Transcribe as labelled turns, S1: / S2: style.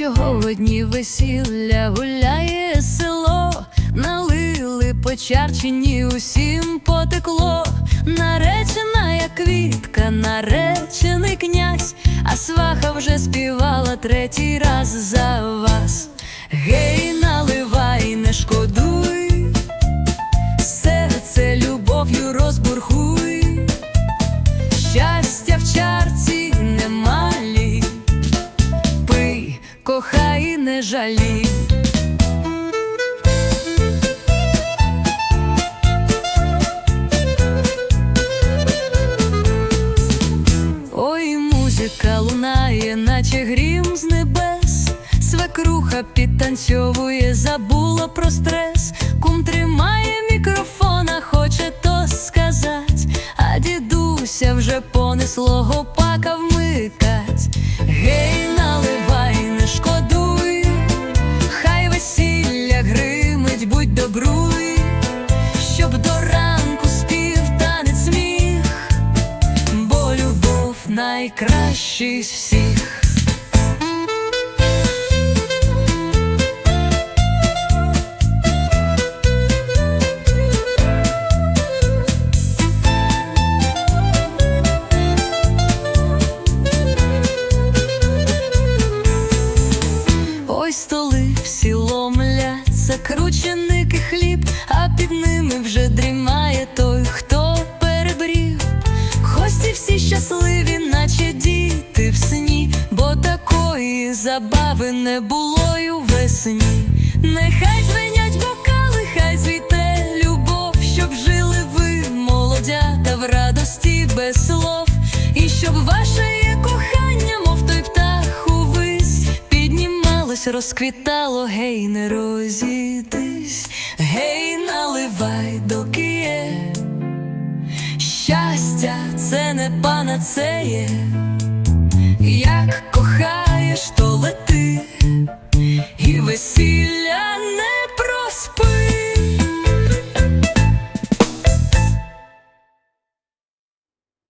S1: Сьогодні весілля гуляє село, налили по чарчині, усім потекло. Наречена, як квітка, наречений князь, а сваха вже співала третій раз за вас. Гей, кохай, не жалій. Ой, музика лунає, наче грім з небес. Свекруха підтанцьовує, забула про стрес. Кум тримає мікрофона, хоче то сказать, а дідуся вже понесло гопака вмикать. Найкращий всіх. Ой, столи всі ломляться, крученики хліб, а під ними вже дрімає забави не було й у весні. Нехай звенять бокали, хай звійте любов, щоб жили ви, молодята, в радості без слов, і щоб ваше є кохання, мов той птах увись, піднімалось, розквітало, гей, не розійдись, гей, наливай, доки є. Щастя, це не панацеє, як кохаєш, то лети,